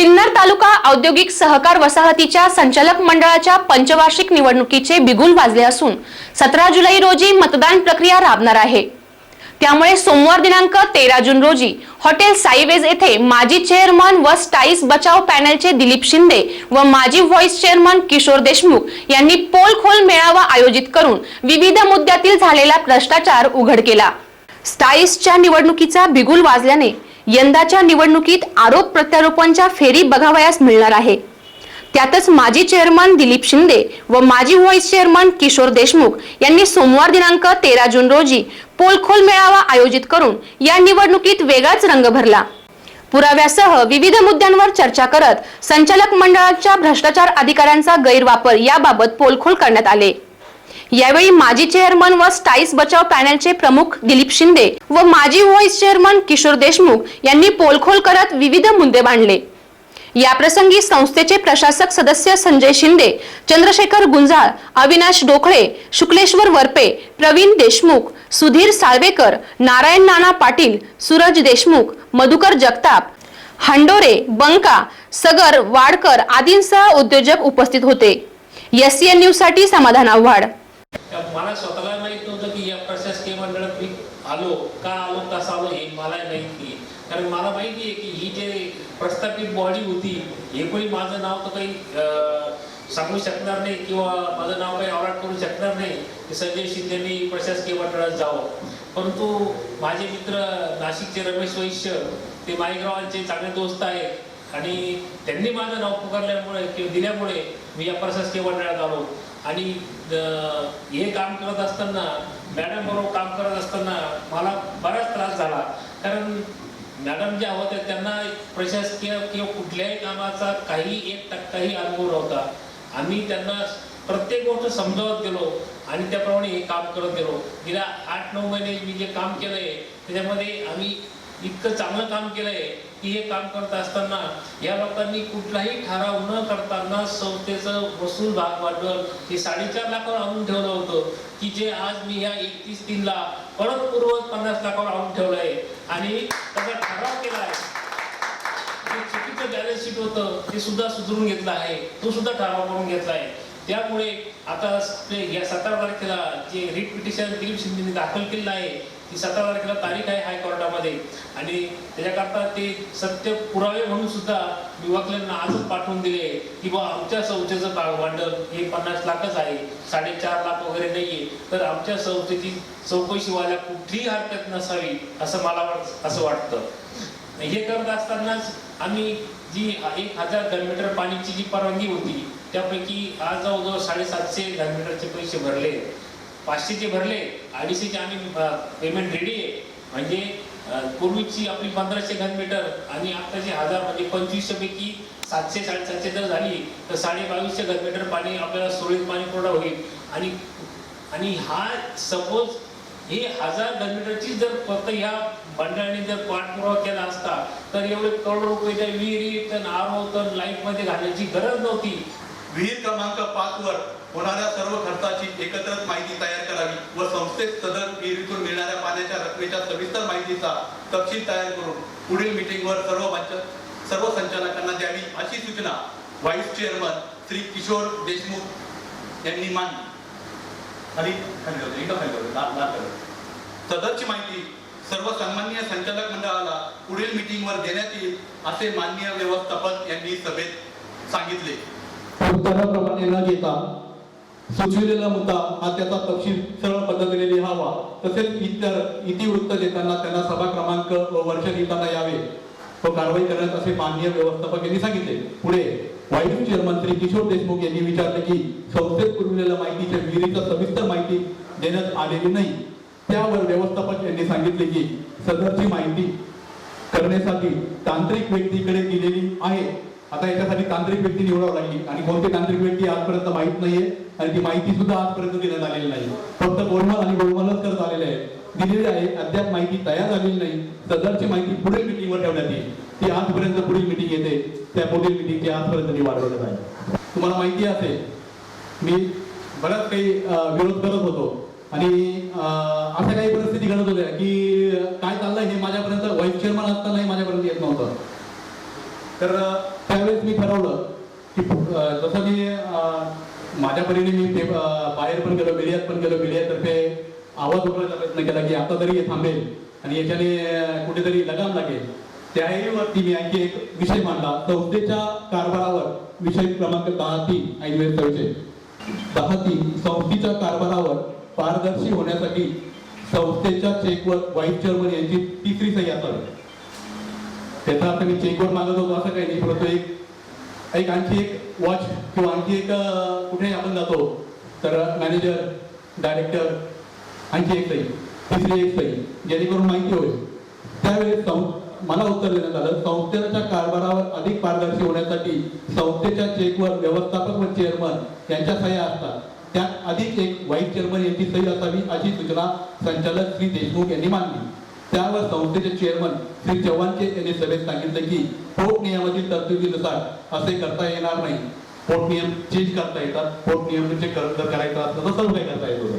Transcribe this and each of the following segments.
सिन्नर तालुका औद्योगिक सहकार वसाहतीच्या संचालक मंडळाच्या पंचवार्षिक निवडणुकीचे बिगुल वाजले असून सतरा जुलै रोजी मतदान प्रक्रिया राबणार आहे. त्यामुळे सोमवार दिनांक तेरा जून रोजी हॉटेल साईवेज येथे माजी चेअरमन व स्टाईस बचाव पॅनलचे दिलीप शिंदे व माजी व्हॉइस चेअरमन किशोर देशमुख यांनी पोलखोल मेळावा आयोजित करून विविध मुद्द्यातील झालेला भ्रष्टाचार उघड केला. स्टाईसच्या निवडणुकीचा बिगुल वाजल्याने यंदाच्या निवडणुकीत आरोप प्रत्यारोपांच्या फेरी बघावयास मिळणार आहे. त्यातच माजी चेअरमन दिलीप शिंदे व माजी व्हाईस चेअरमन किशोर देशमुख यांनी सोमवार दिनांक तेरा जून रोजी पोलखोल मेळावा आयोजित करून या निवडणुकीत वेगळाच रंग भरला. पुराव्यासह विविध मुद्द्यांवर चर्चा करत संचालक मंडळाच्या भ्रष्टाचार अधिकाऱ्यांचा गैरवापर याबाबत पोलखोल करण्यात आले. यावेळी माजी चेअरमन व स्टाईस बचाव पॅनलचे प्रमुख दिलीप शिंदे व माजी व्हॉइस चेअरमन किशोर देशमुख यांनी पोलखोल करत विविध मुद्दे मांडले. याप्रसंगी संस्थेचे प्रशासक सदस्य संजय शिंदे चंद्रशेखर गुंजाळ अविनाश डोकळे शुक्लेश्वर वरपे प्रवीण देशमुख सुधीर साळवेकर नारायण नाना पाटील सूरज देशमुख मधुकर जगताप हंडोरे बंका सगर वाडकर आदींसह उद्योजक उपस्थित होते. एससीएन न्यूजसाठी समाधान आव्हाड. मला स्वतःला माहीत नव्हतं की या प्रशासकीय मंडळात मी आलो का आलो कसा आलो हे मला माहिती कारण मला माहिती आहे की ही जे प्रस्थापित बॉडी होती हे कोणी माझं नाव तर काही सांगू शकणार नाही किंवा माझं नाव काही ऑर्डर करू शकणार नाही की संजय शिंदेनी प्रशासकीय मंडळात जावं. परंतु माझे मित्र नाशिकचे रमेश वैश्य ते माईगावांचे चांगले दोस्त आहेत. आणि त्यांनी माझं नाव पुकारल्यामुळे किंवा दिल्यामुळे मी या प्रशासकीय मंडळात आलो. आणि हे काम करत असताना मॅडम बरोबर काम करत असताना मला बराच त्रास झाला. कारण मॅडम ज्या होत्या त्यांना प्रशासकीय किंवा कुठल्याही कामाचा काही एक टक्काही अनुभव नव्हता. आम्ही त्यांना प्रत्येक गोष्ट समजावत गेलो आणि त्याप्रमाणे हे काम करत गेलो. गेल्या आठ नऊ महिने मी जे काम केलंय त्याच्यामध्ये आम्ही इतकं चांगलं काम केलंय की हे काम करत असताना लोकांनी कुठलाही ठराव न करताना संस्थेचं वसूल भाग भांडवल हे साडेचार लाखावर आणून ठेवलं होतं की जे आज मी ह्या एकतीस तीनला परत पूर्वत पन्नास लाखावर आणून ठेवलं आहे. आणि त्याचा ठराव केला आहे. जे चुकीचं बॅलन्स शीट होतं ते सुद्धा सुधारून घेतलं आहे. तो सुद्धा ठराव करून घेतला आहे. त्यामुळे आता या सतरा तारखेला जे रिट पिटिशन दिलीप शिंदेने दाखल केलेलं आहे ती सतरा तारखेला तारीख आहे हायकोर्टामध्ये आणि त्याच्याकरता ते सत्य पुरावे म्हणून सुद्धा मी आजच पाठवून दिले की बा आमच्या संस्थेचं भाग भांडवल हे पन्नास लाखच आहे साडेचार लाख वगैरे नाहीये. तर आमच्या संस्थेची चौकशी व्हायला कुठलीही हरकत नसावी असं मला असं वाटतं. हे करत असतानाच आम्ही जी एक हजार घनमीटर पाणीची जी परवानगी होती त्यापैकी आज जवळजवळ साडेसातशे घनमीटरचे पैसे भरले. पाचशेचे भरले अडीचशेचे आम्ही पेमेंट रेडी आहे. म्हणजे पूर्वीची आपली पंधराशे घनमीटर आणि आताचे हजार म्हणजे पंचवीसशे पैकी सातशे साडेसातशे जर झाली तर साडे बावीसशे घनमीटर पाणी आपल्याला सुरळीत पाणी पुरवठा होईल. आणि आणि हा सपोज हे हजार घनमीटरची जर फक्त ह्या मंडळाने जर पाठपुरावा केला असता तर एवढे करोड रुपये त्या विहिरी तर आरो तर लाईटमध्ये घालण्याची गरज नव्हती. विहीर क्रमांक पाच वर होणाऱ्या सर्व खर्चाची एकत्रित माहिती तयार करावी व संस्थेत सदर विहिरीतून मिळणाऱ्या पाण्याच्या रकमेच्या सविस्तर माहितीचा तपशील तयार करून पुढील मीटिंगवर सर्व सर्व संचालकांना द्यावी अशी सूचना व्हाईस चेअरमन श्री किशोर देशमुख यांनी मांडली खाली खाली. सदरची माहिती सर्व सन्माननीय संचालक मंडळाला पुढील मीटिंगवर देण्यात येईल असे माननीय व्यवस्थापक यांनी सभेत सांगितले उत्तराप्रमाणे न घेता सुचविलेला मुद्दा हा त्याचा तपशील सरळ पद्धतीने लिहावा. तसेच इतर इतिवृत्त देताना त्यांना सभा क्रमांक व वर्ष लिहिताना यावे. व कारवाई करण्यात असे माननीय व्यवस्थापक यांनी सांगितले. पुढे वाईट चेअरमंत्री किशोर देशमुख यांनी विचारले की संस्थेत पुरविलेल्या माहितीच्या विहिरीचा सविस्तर माहिती देण्यात आलेली नाही. त्यावर व्यवस्थापक यांनी सांगितले की सदरची माहिती करण्यासाठी तांत्रिक व्यक्तीकडे दिलेली आहे. आता याच्यासाठी तांत्रिक व्यक्ती निवडावं लागली. आणि कोणती तांत्रिक व्यक्ती आजपर्यंत माहीत नाहीये? आणि ती माहिती सुद्धा आजपर्यंत देण्यात आलेली नाही. फक्त गोलमाल आणि गोलमालच करत आलेले आहे दिलेली आहे अद्याप माहिती तयार झालेली नाही. सदरची माहिती पुढील मिटिंगवर ठेवण्यात येईल. ती आजपर्यंत पुढील मिटिंग येते. त्या पुढील मिटिंगची आजपर्यंत मी वाढवण्यात आहे. तुम्हाला माहिती असेल मी बराच काही विरोध करत होतो. आणि अं, अशा काही परिस्थिती घडत होत्या की काय चाललंय हे माझ्यापर्यंत व्हाईस चेअरमन असतानाही माझ्यापर्यंत येत नव्हतं. तर त्यावेळेस मी ठरवलं की जसं मी माझ्या परीने मी बाहेर पण गेलो मीडियात पण गेलो मीडियातर्फे आवाज उभारायचा प्रयत्न केला की आता तरी हे थांबेल आणि याच्याने कुठेतरी लगाम लागेल. त्याहीवरती मी आणखी एक विषय मांडला. संस्थेच्या कारभारावर विषय क्रमांक दहा तीन ऐनवेळ विषय दहा तीन संस्थेच्या कारभारावर पारदर्शी होण्यासाठी संस्थेच्या चेकवर व्हाईस चेअरमन यांची तिसरी सही असावी त्याचा अर्थ मी चेकवर मागत होतो असं काही नाही परंतु एक आणखी एक वॉच किंवा आणखी एक कुठेही आपण जातो तर मॅनेजर डायरेक्टर आणखी एक सही तिसरी एक सही जेणेकरून माहिती होईल. त्यावेळेस सं- मला उत्तर देण्यात आलं संस्थेच्या कारभारावर अधिक पारदर्शी होण्यासाठी संस्थेच्या चेकवर व्यवस्थापक व चेअरमन यांच्या सह्या असतात. त्यात अधिक एक व्हाईस चेअरमन यांची सही असावी अशी सूचना संचालक श्री देशमुख यांनी मांडली. त्यावर संस्थेचे चेअरमन श्री चव्हाणचे यांनी सभेत सांगितले की पोट नियमातील तरतुदीनुसार असे करता येणार नाही. पोट नियम चेंज करता येतात. पोट नियम जर करायचं असलं तर सर्व काही करता येत होतं.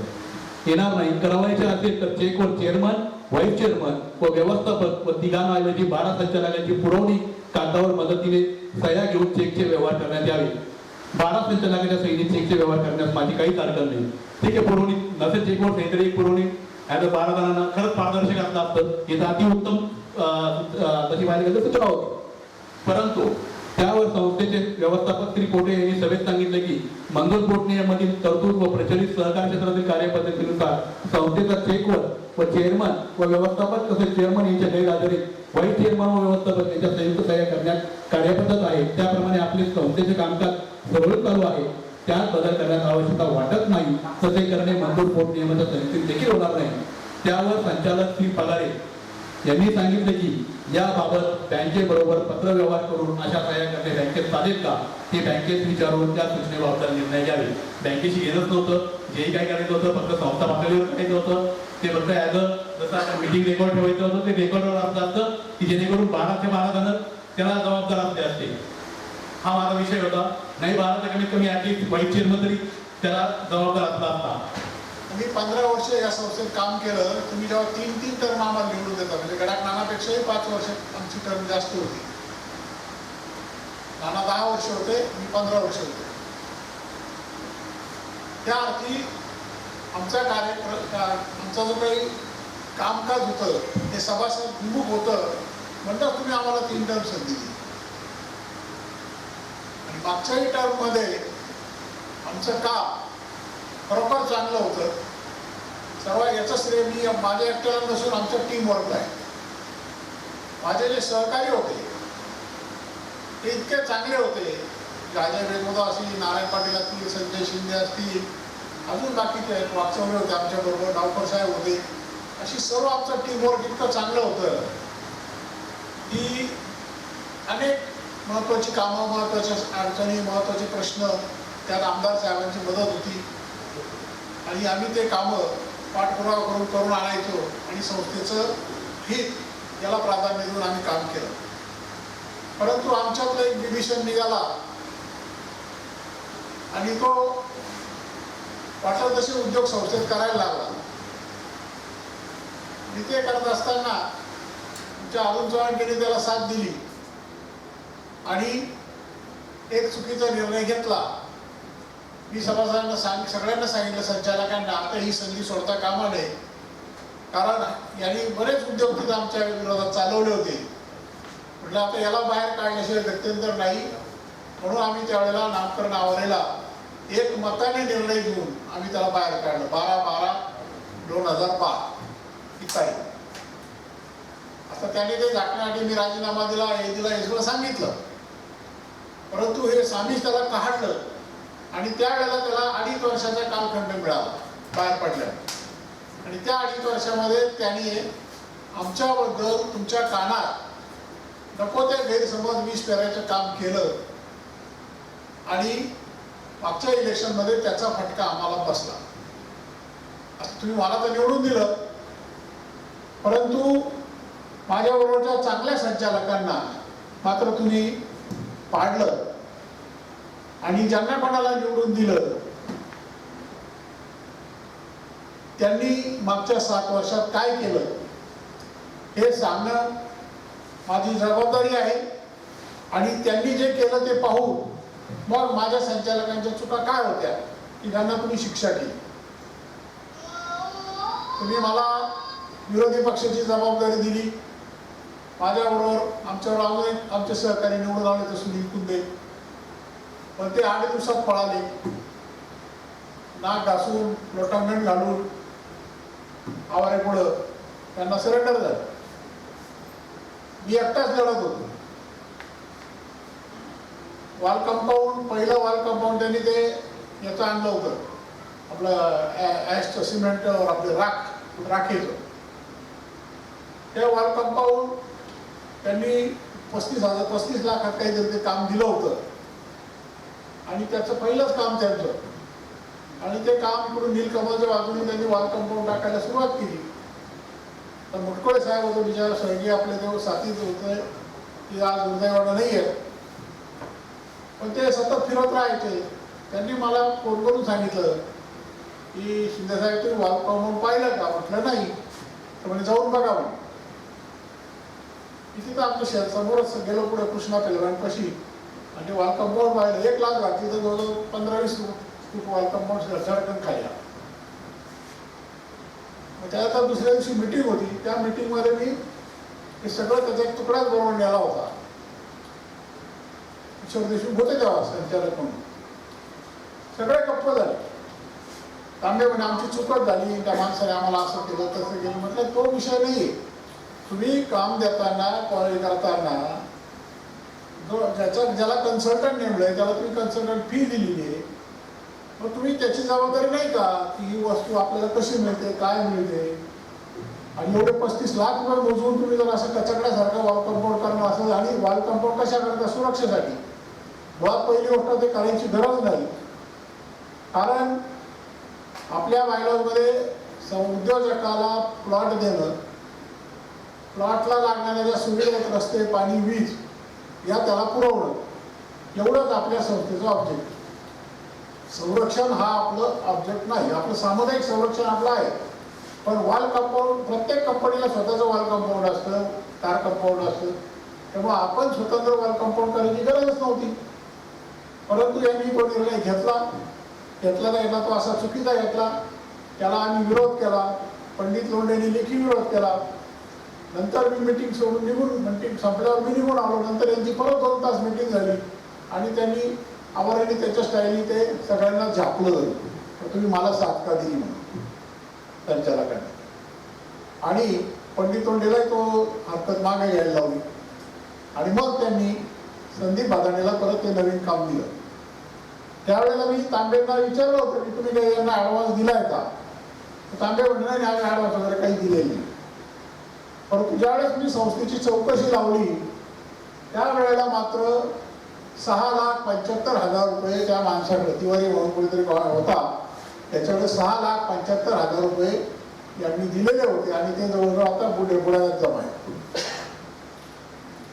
येणार नाही. करावायचे असेल तर चेकवर चेअरमन व्हाईस चेअरमन व व्यवस्थापक व तिघांऐवजी बारा संचालकांची पुरवणी कागदावर मदतीने सह्या घेऊन चेकचे व्यवहार करण्यात यावे. बारा संचालकांच्या सैनिक चेकचे व्यवहार करण्यास माझी काहीच अडचण नाही. ठीक आहे पुरवणी नसेल चेकवर सही एक पुरवणी ॲज अ बालकांना खरंच पारदर्शक असलं असतं हे तर अतिउत्तम तशी पाहिली गेलं सूचना होती. परंतु त्यावर संस्थेचे व्यवस्थापक श्री कोटे यांनी सभेत सांगितले की मंगल कोट तरतूद व प्रचलित सहकार क्षेत्रातील कार्यपद्धतीनुसार संस्थेचा चेकवर व चेअरमन व व्यवस्थापक तसेच चेअरमन यांच्या गैरहजेरीत वाईट चेअरमन व व्यवस्थापक यांच्या संयुक्त सहाय्य करण्यात कार्यपद्धत आहे. त्याप्रमाणे आपले संस्थेचे कामकाज सुरळीत चालू आहे. त्यात बदल करण्यात आवश्यकता वाटत नाही. तसे करणे मंजूर पोट नियमाच्या देखील होणार नाही. त्यावर संचालक श्री पगारे यांनी सांगितले की याबाबत बँकेबरोबर पत्रव्यवहार करून अशा सह्या करणे बँकेत चालेल का ते बँकेत विचारून त्या सूचनेबाबत निर्णय घ्यावे. बँकेशी घेणंच नव्हतं. जेही काय करायचं होतं फक्त संस्था पातळीवर करायचं होतं. ते फक्त ॲज अ जसं आता मिटिंग रेकॉर्ड ठेवायचं होतं ते रेकॉर्डवर असं असतं की जेणेकरून बारा ते बारा जण त्याला जबाबदार असले असते. हा माझा विषय होता. नाही बाळा कमीत कमी आधी वाईट चेअरमन तरी त्याला जबाबदार असला असता. मी पंधरा वर्ष या संस्थेत काम केलं. तुम्ही जेव्हा तीन तीन टर्म आम्हाला निवडून देता म्हणजे गडाक नानापेक्षाही पाच वर्ष आमची टर्म जास्त होती. नाना दहा वर्ष होते मी पंधरा वर्ष होते. त्या अर्थी आमचा कार्य आमचा जो काही कामकाज होतं ते सभासद विमुख होतं. म्हणतात तुम्ही आम्हाला तीन टर्म संधी दिली. मागच्याही टर्ममध्ये आमचं काम खरोखर चांगलं होतं. सर्व याचं श्रेय मी माझ्या एकट्याला नसून आमच्या टीम वर्क आहे. माझे जे सहकारी होते ते इतके चांगले होते. राजा वेदोदा असतील नारायण पाटील असतील संजय शिंदे असतील अजून बाकीचे आहेत वाचवले होते आमच्याबरोबर डावकर साहेब होते. अशी सर्व आमचं टीम वर्क इतकं चांगलं होतं की अनेक महत्त्वाची कामं महत्त्वाच्या अडचणी महत्त्वाचे प्रश्न त्यात आमदार साहेबांची मदत होती. आणि आम्ही ते कामं पाठपुरावा करून करून आणायचो आणि संस्थेचं हित याला प्राधान्य देऊन आम्ही काम केलं. परंतु आमच्यातला एक डिव्हिशन निघाला. आणि तो वाटत तसे उद्योग संस्थेत करायला लागला. आणि ते करत असताना तुमच्या अरुण चव्हाण त्याला साथ दिली. आणि एक चुकीचा निर्णय घेतला. मी सभासदांना सांग सगळ्यांना सांगितलं संचालकांना आता ही संधी सोडता कामा नये. कारण यांनी बरेच उद्योग तिथं आमच्या विरोधात चालवले होते. म्हटलं आता याला बाहेर काढल्याशिवाय गत्यंतर नाही. म्हणून आम्ही त्यावेळेला नामकरण आवरेला. एक मताने निर्णय घेऊन आम्ही त्याला बाहेर काढलं. बारा बारा दोन हजार बारा. इतका आता त्याने ते झाकण्यासाठी मी राजीनामा दिला हे दिला हे सगळं सांगितलं. परंतु हे आम्हीच त्याला काढलं आणि त्यावेळेला त्याला अडीच वर्षाचा कालखंड मिळाला बाहेर पडल्या आणि त्या अडीच वर्षामध्ये त्याने आमच्याबद्दल तुमच्या कानात नको त्या गैरसमज वीस पेरायचं काम केलं. आणि मागच्या इलेक्शनमध्ये त्याचा फटका आम्हाला बसला. तुम्ही मला तर निवडून दिलं. परंतु माझ्याबरोबरच्या चांगल्या संचालकांना मात्र तुम्ही पाडलं. आणि ज्यांना कोणाला निवडून दिलं त्यांनी मागच्या सात वर्षात काय केलं? हे सांगणं माझी जबाबदारी आहे. आणि त्यांनी जे केलं ते पाहून मग माझ्या संचालकांच्या चुका काय होत्या? की त्यांना तुम्ही शिक्षा केली तुम्ही मला विरोधी पक्षाची जबाबदारी दिली. माझ्याबरोबर आमच्यावर अजून एक आमचे सहकारी निवडून आले तर सुनील कुंदे पण ते आठ दिवसात पळाले. नाक घासून लोटांगण घालून आवारे पुढं त्यांना सरेंडर झालं. मी एकटाच लढत होतो. वॉल कंपाऊंड पहिलं वॉल कंपाऊंड त्यांनी ते याचं आणलं होतं. आपलं ॲशचं सिमेंट आपलं राख राखेचं. ते वॉल कंपाऊंड त्यांनी पस्तीस हजार पस्तीस लाखात काहीतरी ते काम दिलं होतं. आणि त्याचं पहिलंच काम त्यांचं. आणि ते काम इकडून नीलकमलच्या बाजूने त्यांनी वॉल कंपाऊंड टाकायला सुरुवात केली. तर मुटकोळे साहेब होते बिचारा सहगी आपले देव साथीच होते. की आज दुर्दैवानं नाही आहे पण ते सतत फिरत राहायचे. त्यांनी मला फोन करून सांगितलं की शिंदेसाहेब तुम्ही वॉल कंपाऊंड पाहिलं का? म्हटलं नाही. तर म्हणे जाऊन बघा तिथे तर आमच्या शहर समोरच गेलो पुढे कृष्णा पेलवांपाशी आणि ते कंपाऊंड बाहेर एक लाख तिथं तर जवळजवळ पंधरा वीस फूट वाल कंपाऊंड झडकन खायला. मग त्यानंतर दुसऱ्या दिवशी मिटिंग होती. त्या मिटिंगमध्ये मी हे सगळं त्याचा एक तुकडाच बनवून नेला होता. किशोर देशमुख होते तेव्हा संचालक म्हणून. सगळे गप्प झाले. तांबे म्हणे आमची चुकत झाली. त्या माणसाने आम्हाला असं केलं तसं केलं. म्हटलं तो विषय नाही आहे तुम्ही काम देताना कॉल करताना जो ज्याचा ज्याला कन्सल्टंट नेमलंय त्याला तुम्ही कन्सल्टंट फी दिलेली आहे. मग तुम्ही त्याची जबाबदारी नाही का? की ही वस्तू आपल्याला कशी मिळते काय मिळते? आणि एवढे पस्तीस लाख रुपये मोजून तुम्ही जर असं कचकड्यासारखं वॉल कंपाऊंड करणं असं आणि वॉल कंपाऊंड कशा करता सुरक्षेसाठी? मुळात पहिली गोष्ट ते करायची गरज नाही. कारण आपल्या बायलॉजमध्ये उद्योजकाला प्लॉट देणं प्लॉटला लागणाऱ्या ज्या सुविधा रस्ते पाणी वीज या त्याला पुरवणं एवढंच आपल्या संस्थेचं ऑब्जेक्ट संरक्षण हा आपलं ऑब्जेक्ट नाही. आपलं सामुदायिक संरक्षण आपलं आहे. पण वॉल कंपाऊंड प्रत्येक कंपनीला स्वतःचं वॉल कंपाऊंड असतं कार कंपाऊंड असतं. त्यामुळे आपण स्वतंत्र वॉल कंपाऊंड करायची गरजच नव्हती. परंतु यांनी तो निर्णय घेतला. घेतला नाही घेतला तो असा चुकीचा घेतला. त्याला आम्ही विरोध केला. पंडित लोंढेंनी लेखी विरोध केला. नंतर मी मिटिंग सोडून निघून मिटिंग संपल्यावर मी निघून आलो. नंतर यांची परत दोन तास मिटिंग झाली. आणि त्यांनी आम्हाला त्याच्या स्टाईलनी ते सगळ्यांना झापलं. तर तुम्ही मला साथ का दिली म्हणून. संचालकांनी आणि पंडित तोंडेलाही तो हरकत मागे घ्यायला लावली. आणि मग त्यांनी संदीप बादाणेला परत ते नवीन काम दिलं. त्यावेळेला मी तांबेंना विचारलं होतं की तुम्ही काही यांना ॲडव्हान्स दिलाय का? तांबे म्हणले नाही आम्ही ॲडव्हान्स वगैरे काही दिलेलं नाही. परंतु ज्यावेळेस मी संस्थेची चौकशी लावली त्यावेळेला मात्र सहा लाख पंच्याहत्तर हजार रुपये त्या माणसाकडे तिवारी म्हणून कोणीतरी होता. त्याच्याकडे सहा लाख पंच्याहत्तर हजार रुपये यांनी दिलेले होते आणि ते जवळजवळ आता पुढे पुढ्यात जमा आहे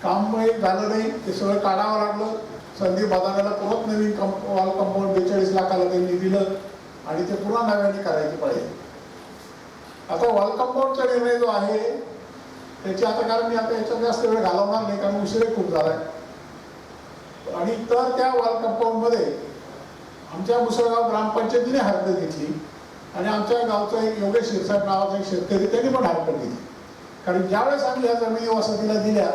काम झालं नाही ते सगळं काढावं लागलं. संदीप बादाण्याला परत नवीन कंप वॉल कंपाऊंड बेचाळीस लाखाला त्यांनी दिलं आणि ते पुन्हा नव्याने करायचे पाहिजे आता वॉल कंपाऊंडचा निर्णय जो आहे त्याची आता कारण मी आता याच्यात जास्त वेळ घालवणार नाही कारण उशीरही खूप झालाय. आणि तर त्या वॉल कंपाऊंडमध्ये आमच्या मुसळगाव ग्रामपंचायतीने हरकत घेतली. आणि आमच्या गावचा एक योगेश शिरसाट नावाचा एक शेतकरी त्यांनी पण हरकत घेतली. कारण ज्यावेळेस आम्ही या जमिनी वसाहतीला दिल्या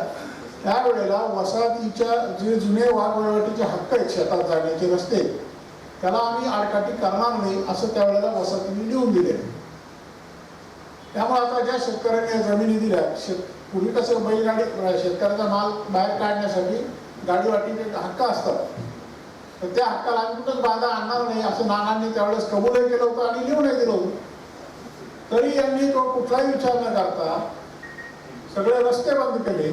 त्यावेळेला वसाहतीच्या जे जुने वाघवळवटीचे हक्क आहेत शेतात जाण्याचे रस्ते त्याला आम्ही आडकाठी करणार नाही असं त्यावेळेला वसाहतीने लिहून दिले. त्यामुळे आता ज्या शेतकऱ्यांनी या जमिनी दिल्या शेत पूर्वी कसं बैलगाडी शेतकऱ्याचा माल बाहेर काढण्यासाठी गाडी वाटीचे हक्क असतात तर त्या हक्काला आम्ही कुठंच बाधा आणणार नाही असं नानांनी त्यावेळेस कबूलही केलं होतं आणि लिहूनही दिलं होतं. तरी यांनी तो कुठलाही विचार न करता सगळे रस्ते बंद केले.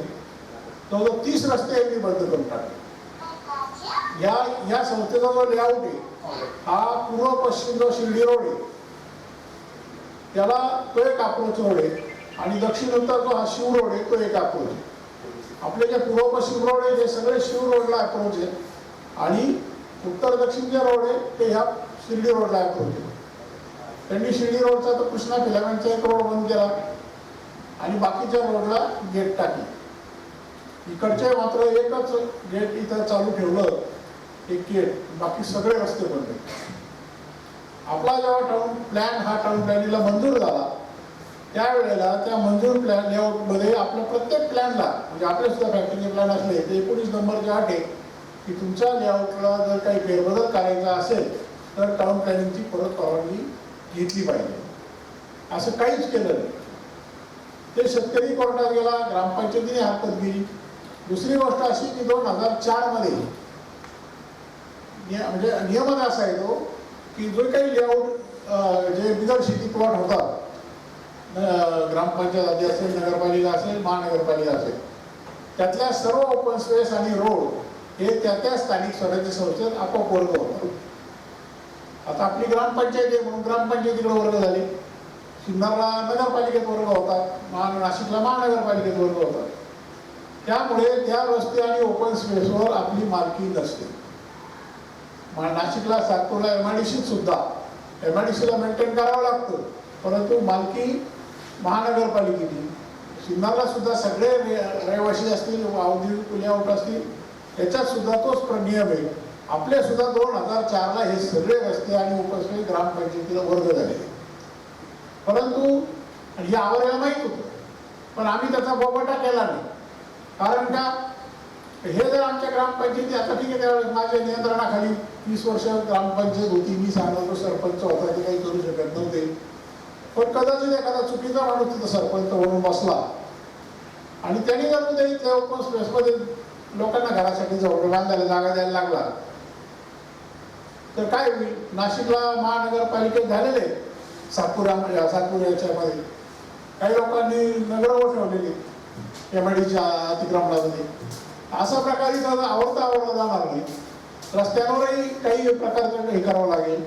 जवळजवळ तीस रस्ते यांनी बंद करून टाकले. या या संस्थेचा जो लेआउट आहे हा पूर्व पश्चिम जो शिर्डी रोड आहे त्याला तो एक अप्रोच रोड आहे आणि दक्षिणनंतर जो हा शिव रोड आहे तो एक अप्रोच आहे आपले जे पूर्व पश्चिम रोड आहे ते सगळे शिव रोडला अप्रोच आहे. आणि उत्तर दक्षिण जे रोड आहे ते ह्या शिर्डी रोडला अप्रोच आहे. त्यांनी शिर्डी रोडचा तर कृष्णा फिलामेंटचा एक रोड बंद केला आणि बाकीच्या रोडला गेट टाकली. इकडचे मात्र एकच गेट इथं चालू ठेवलं एक गेट बाकी सगळे रस्ते बंद आपला जेव्हा टाऊन प्लॅन हा टाऊन प्लॅनिंगला मंजूर झाला त्यावेळेला त्या मंजूर प्लॅन लेआउटमध्ये आपल्या प्रत्येक प्लॅनला म्हणजे आपले सुद्धा फॅक्टरीचे प्लॅन असले ते एकोणीस नंबरचे आठ आहे की तुमच्या लेआउटला जर काही फेरबदल करायचा असेल तर टाऊन प्लॅनिंगची परत परवानगी घेतली पाहिजे. असं काहीच केलं नाही. ते शेतकरी कोर्टात गेला ग्रामपंचायतीने हरकत गेली दुसरी गोष्ट अशी की दोन हजार चारमध्ये म्हणजे नियमच असा आहे तो की जो काही लेआउट जे बिगर शेती प्लॉट होतात ग्रामपंचायत आधी असेल नगरपालिका असेल महानगरपालिका असेल त्यातल्या सर्व ओपन स्पेस आणि रोड हे त्या त्या स्थानिक स्वराज्य संस्थेत आपोआप वर्ग होतात आता आपली ग्रामपंचायत आहे म्हणून ग्रामपंचायतीकडे वर्ग झाले. सिन्नरला नगरपालिकेत वर्ग होतात महा नाशिकला महानगरपालिकेत वर्ग होतात त्यामुळे त्या रस्ते आणि ओपन स्पेसवर आपली मालकी नसते. नाशिकला सातपूरला एम आय डी सीत सुद्धा. एम आय डी सीला मेंटेन करावं लागतं. परंतु मालकी महानगरपालिकेची सिन्नरला सुद्धा सगळे रहिवासी असतील औद्योगिक लेआउट असतील त्याच्यात सुद्धा तोच नियम आहे. आपले सुद्धा दोन हजार चारला हे सगळे रस्ते आणि उपस्पेस ग्रामपंचायतीला वर्ग झाले. परंतु हे आवरायला माहीत होतं. पण आम्ही त्याचा बोबाटा केला नाही. कारण का? हे जर आमच्या ग्रामपंचायती आता ठीक आहे त्यावेळेस माझ्या नियंत्रणाखाली वीस वर्ष ग्रामपंचायत होती. मी सांगतो सरपंच होता ते काही करू शकत नव्हते. पण कदाचित एखादा चुकीचा माणूस तिथं सरपंच म्हणून बसला. आणि त्यांनी जर उद्या इथल्या ओपन स्पेसमध्ये लोकांना घरासाठी जवळ बांधायला जागा द्यायला लागला तर काय होईल? नाशिकला महानगरपालिकेत झालेले सातपुरा सातपूर याच्यामध्ये. काही लोकांनी नगर ठेवलेली एम आय डीच्या अतिक्रमणामध्ये. असा प्रकार इथं आवडता आवडला जाणार नाही रस्त्यांवरही काही प्रकारचं हे करावं लागेल.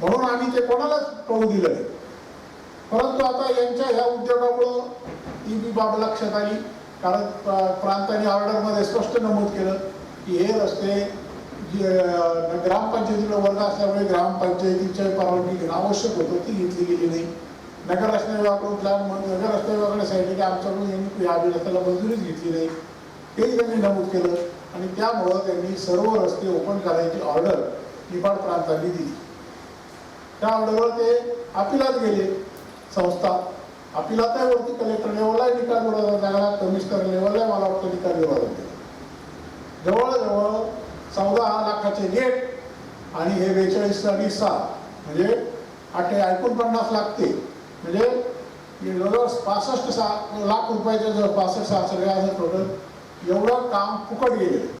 म्हणून आम्ही ते कोणालाच कळू दिलं नाही. परंतु आता यांच्या ह्या उद्योगामुळं ती बी बाब लक्षात आली. कारण प्रांतानी ऑर्डरमध्ये स्पष्ट नमूद केलं की हे रस्ते जे ग्रामपंचायतीला वर्ग असल्यामुळे ग्रामपंचायतीच्या परवानगी घेणं आवश्यक होतं ती घेतली गेली नाही. नगर रस्ते विभागाकडून प्लॅन नगर रस्ते विभागाने सांगितलं की आमच्याकडून यांनी या रस्त्याला मंजुरीच घेतली नाही. तेही त्यांनी नमूद केलं आणि त्यामुळं त्यांनी सर्व रस्ते ओपन करायची ऑर्डर निफाड प्रांतांनी दिली. त्या ऑर्डरवर ते अपिलात गेले संस्था. अपिलात आहे वरती कलेक्टर लेवलला निकाल विरोधात लागला कमिशनर लेवलला मला वाटतं निकाल विरोधात जवळजवळ चौदा लाखाचे गेट आणि हे बेचाळीस अडीच सहा म्हणजे आठ एकोणपन्नास लागते. म्हणजे जवळजवळ पासष्ट सहा लाख रुपयाच्या जवळ पासष्ट सहा सगळे असं टोटल एवढं काम फुकट गेले.